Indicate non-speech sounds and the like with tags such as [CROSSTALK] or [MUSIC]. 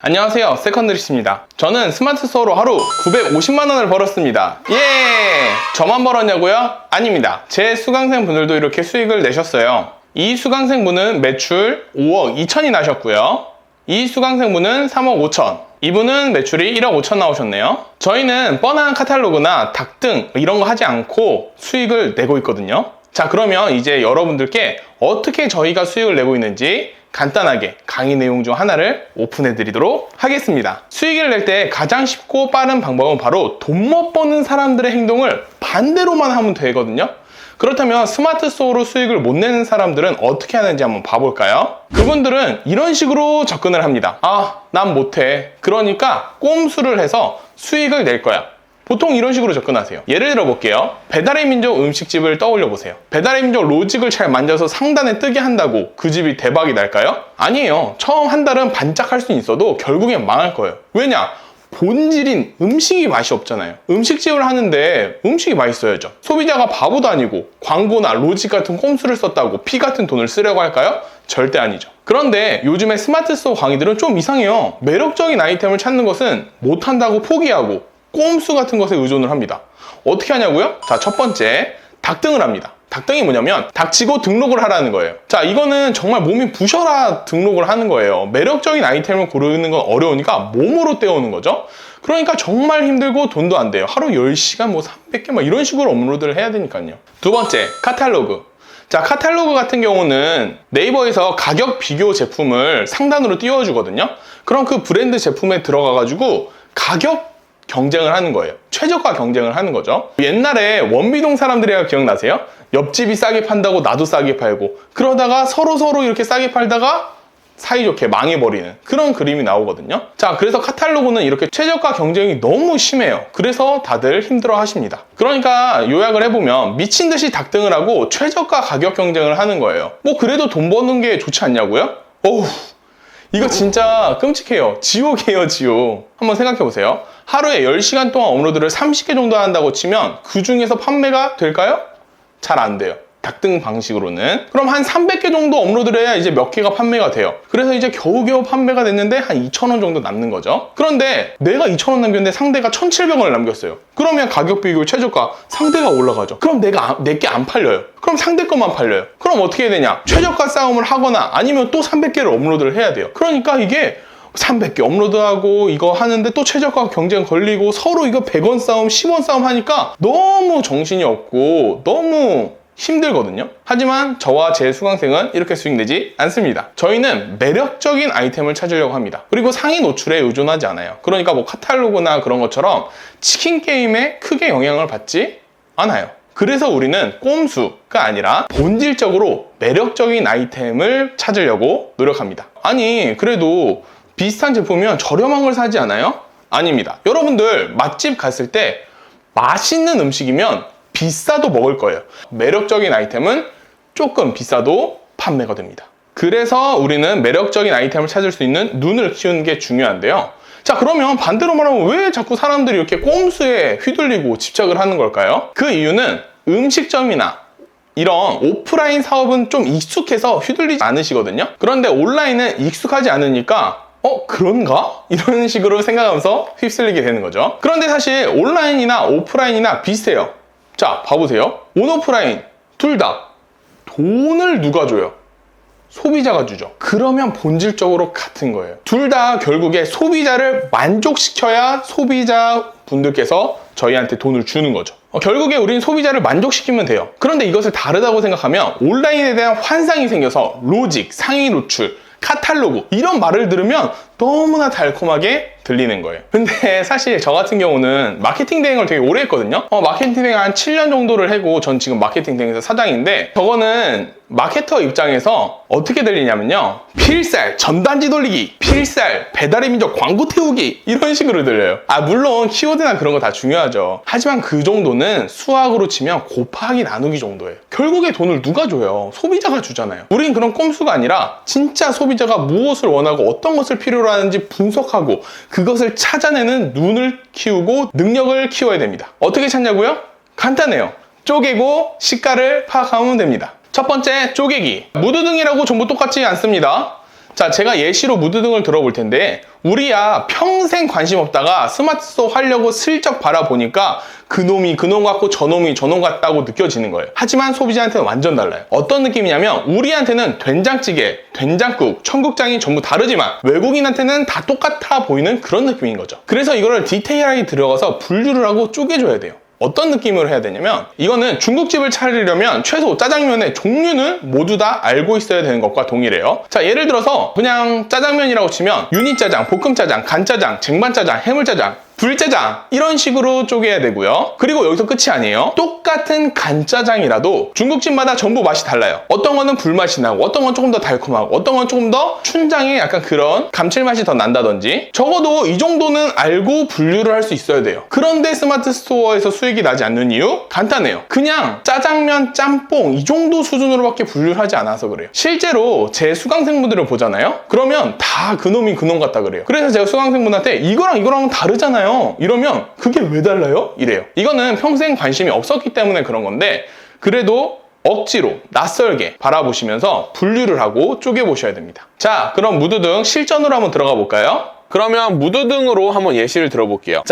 안녕하세요. 세컨드리스입니다. 저는 스마트 스토어로 하루 950만원을 벌었습니다. 예! 저만 벌었냐고요? 아닙니다. 제 수강생 분들도 이렇게 수익을 내셨어요. 이 수강생 분은 매출 5억 2천이 나셨고요. 이 수강생 분은 3억 5천. 이분은 매출이 1억 5천 나오셨네요. 저희는 뻔한 카탈로그나 닭등 이런 거 하지 않고 수익을 내고 있거든요. 자 그러면 이제 여러분들께 어떻게 저희가 수익을 내고 있는지 간단하게 강의 내용 중 하나를 오픈해 드리도록 하겠습니다. 수익을 낼 때 가장 쉽고 빠른 방법은 바로 돈 못 버는 사람들의 행동을 반대로만 하면 되거든요. 그렇다면 스마트 스토어로 수익을 못 내는 사람들은 어떻게 하는지 한번 봐볼까요? 그분들은 이런 식으로 접근을 합니다. 아, 난 못해. 그러니까 꼼수를 해서 수익을 낼 거야. 보통 이런 식으로 접근하세요. 예를 들어 볼게요. 배달의 민족 음식집을 떠올려 보세요. 배달의 민족 로직을 잘 만져서 상단에 뜨게 한다고 그 집이 대박이 날까요? 아니에요. 처음 한 달은 반짝할 수 있어도 결국엔 망할 거예요. 왜냐? 본질인 음식이 맛이 없잖아요. 음식집을 하는데 음식이 맛있어야죠. 소비자가 바보도 아니고 광고나 로직 같은 꼼수를 썼다고 피 같은 돈을 쓰려고 할까요? 절대 아니죠. 그런데 요즘에 스마트 스토어 강의들은 좀 이상해요. 매력적인 아이템을 찾는 것은 못한다고 포기하고 꼼수 같은 것에 의존을 합니다. 어떻게 하냐고요? 자, 첫 번째, 닭등을 합니다. 닭등이 뭐냐면 닥치고 등록을 하라는 거예요. 자, 이거는 정말 몸이 부셔라 등록을 하는 거예요. 매력적인 아이템을 고르는 건 어려우니까 몸으로 때우는 거죠. 그러니까 정말 힘들고 돈도 안 돼요. 하루 10시간 뭐 300개 막 이런 식으로 업로드를 해야 되니까요. 두 번째, 카탈로그. 자, 카탈로그 같은 경우는 네이버에서 가격 비교 제품을 상단으로 띄워주거든요. 그럼 그 브랜드 제품에 들어가가지고 가격 경쟁을 하는 거예요. 최저가 경쟁을 하는 거죠. 옛날에 원비동 사람들이야 기억나세요? 옆집이 싸게 판다고 나도 싸게 팔고 그러다가 서로 서로 이렇게 싸게 팔다가 사이좋게 망해버리는 그런 그림이 나오거든요. 자, 그래서 카탈로그는 이렇게 최저가 경쟁이 너무 심해요. 그래서 다들 힘들어 하십니다. 그러니까 요약을 해보면 미친 듯이 닭등을 하고 최저가 가격 경쟁을 하는 거예요. 뭐 그래도 돈 버는 게 좋지 않냐고요? 어우, 이거 진짜 끔찍해요. 지옥이에요, 지옥. 한번 생각해 보세요. 하루에 10시간 동안 업로드를 30개 정도 한다고 치면 그 중에서 판매가 될까요? 잘 안 돼요. 닭등 방식으로는. 그럼 한 300개 정도 업로드를 해야 이제 몇 개가 판매가 돼요. 그래서 이제 겨우겨우 판매가 됐는데 한 2,000원 정도 남는 거죠. 그런데 내가 2,000원 남겼는데 상대가 1,700원을 남겼어요. 그러면 가격 비교 최저가 상대가 올라가죠. 그럼 내가 내게 안 팔려요. 그럼 상대 것만 팔려요. 그럼 어떻게 해야 되냐? 최저가 싸움을 하거나 아니면 또 300개를 업로드를 해야 돼요. 그러니까 이게 300개 업로드하고 이거 하는데 또 최저가 경쟁 걸리고 서로 이거 100원 싸움, 10원 싸움 하니까 너무 정신이 없고 너무 힘들거든요. 하지만 저와 제 수강생은 이렇게 수익 내지 않습니다. 저희는 매력적인 아이템을 찾으려고 합니다. 그리고 상위 노출에 의존하지 않아요. 그러니까 뭐 카탈로그나 그런 것처럼 치킨 게임에 크게 영향을 받지 않아요. 그래서 우리는 꼼수가 아니라 본질적으로 매력적인 아이템을 찾으려고 노력합니다. 아니, 그래도 비슷한 제품이면 저렴한 걸 사지 않아요? 아닙니다. 여러분들 맛집 갔을 때 맛있는 음식이면 비싸도 먹을 거예요. 매력적인 아이템은 조금 비싸도 판매가 됩니다. 그래서 우리는 매력적인 아이템을 찾을 수 있는 눈을 키우는 게 중요한데요. 자, 그러면 반대로 말하면 왜 자꾸 사람들이 이렇게 꼼수에 휘둘리고 집착을 하는 걸까요? 그 이유는 음식점이나 이런 오프라인 사업은 좀 익숙해서 휘둘리지 않으시거든요. 그런데 온라인은 익숙하지 않으니까 어, 그런가? 이런 식으로 생각하면서 휩쓸리게 되는 거죠. 그런데 사실 온라인이나 오프라인이나 비슷해요. 자, 봐보세요. 온오프라인 둘 다 돈을 누가 줘요? 소비자가 주죠. 그러면 본질적으로 같은 거예요. 둘 다 결국에 소비자를 만족시켜야 소비자 분들께서 저희한테 돈을 주는 거죠. 어, 결국에 우리는 소비자를 만족시키면 돼요. 그런데 이것을 다르다고 생각하면 온라인에 대한 환상이 생겨서 로직, 상위 노출, 카탈로그 이런 말을 들으면 너무나 달콤하게 들리는 거예요. 근데 [LAUGHS] 사실 저 같은 경우는 마케팅 대행을 되게 오래 했거든요. 어, 마케팅 대행 한 7년 정도를 하고 전 지금 마케팅 대행에서 사장인데 저거는 마케터 입장에서 어떻게 들리냐면요. 필살, 전단지 돌리기, 필살, 배달의 민족 광고 태우기 이런 식으로 들려요. 아 물론 키워드나 그런 거 다 중요하죠. 하지만 그 정도는 수학으로 치면 곱하기 나누기 정도예요. 결국에 돈을 누가 줘요? 소비자가 주잖아요. 우린 그런 꼼수가 아니라 진짜 소비자가 무엇을 원하고 어떤 것을 필요로 하는지 분석하고 그것을 찾아내는 눈을 키우고 능력을 키워야 됩니다. 어떻게 찾냐고요? 간단해요. 쪼개고 시가를 파악하면 됩니다. 첫 번째, 쪼개기. 무드등이라고 전부 똑같지 않습니다. 자, 제가 예시로 무드등을 들어볼 텐데 우리야 평생 관심 없다가 스마트스토어 하려고 슬쩍 바라보니까 그놈이 그놈 같고 저놈이 저놈 같다고 느껴지는 거예요. 하지만 소비자한테는 완전 달라요. 어떤 느낌이냐면 우리한테는 된장찌개, 된장국, 청국장이 전부 다르지만 외국인한테는 다 똑같아 보이는 그런 느낌인 거죠. 그래서 이거를 디테일하게 들어가서 분류를 하고 쪼개줘야 돼요. 어떤 느낌으로 해야 되냐면 이거는 중국집을 차리려면 최소 짜장면의 종류는 모두 다 알고 있어야 되는 것과 동일해요. 자 예를 들어서 그냥 짜장면이라고 치면 유니짜장, 볶음짜장, 간짜장, 쟁반짜장, 해물짜장 불짜장 이런 식으로 쪼개야 되고요. 그리고 여기서 끝이 아니에요. 똑같은 간짜장이라도 중국집마다 전부 맛이 달라요. 어떤 거는 불맛이 나고 어떤 건 조금 더 달콤하고 어떤 건 조금 더 춘장의 약간 그런 감칠맛이 더 난다든지 적어도 이 정도는 알고 분류를 할 수 있어야 돼요. 그런데 스마트 스토어에서 수익이 나지 않는 이유? 간단해요. 그냥 짜장면, 짬뽕 이 정도 수준으로밖에 분류를 하지 않아서 그래요. 실제로 제 수강생분들을 보잖아요. 그러면 다 그놈이 그놈 같다 그래요. 그래서 제가 수강생분한테 이거랑 이거랑은 다르잖아 요. 이러면 그게 왜 달라요? 이래요. 이거는 평생 관심이 없었기 때문에 그런 건데 그래도 억지로 낯설게 바라보시면서 분류를 하고 쪼개보셔야 됩니다. 자, 그럼 무드등 실전으로 한번 들어가 볼까요? 그러면 무드등으로 한번 예시를 들어볼게요. 자,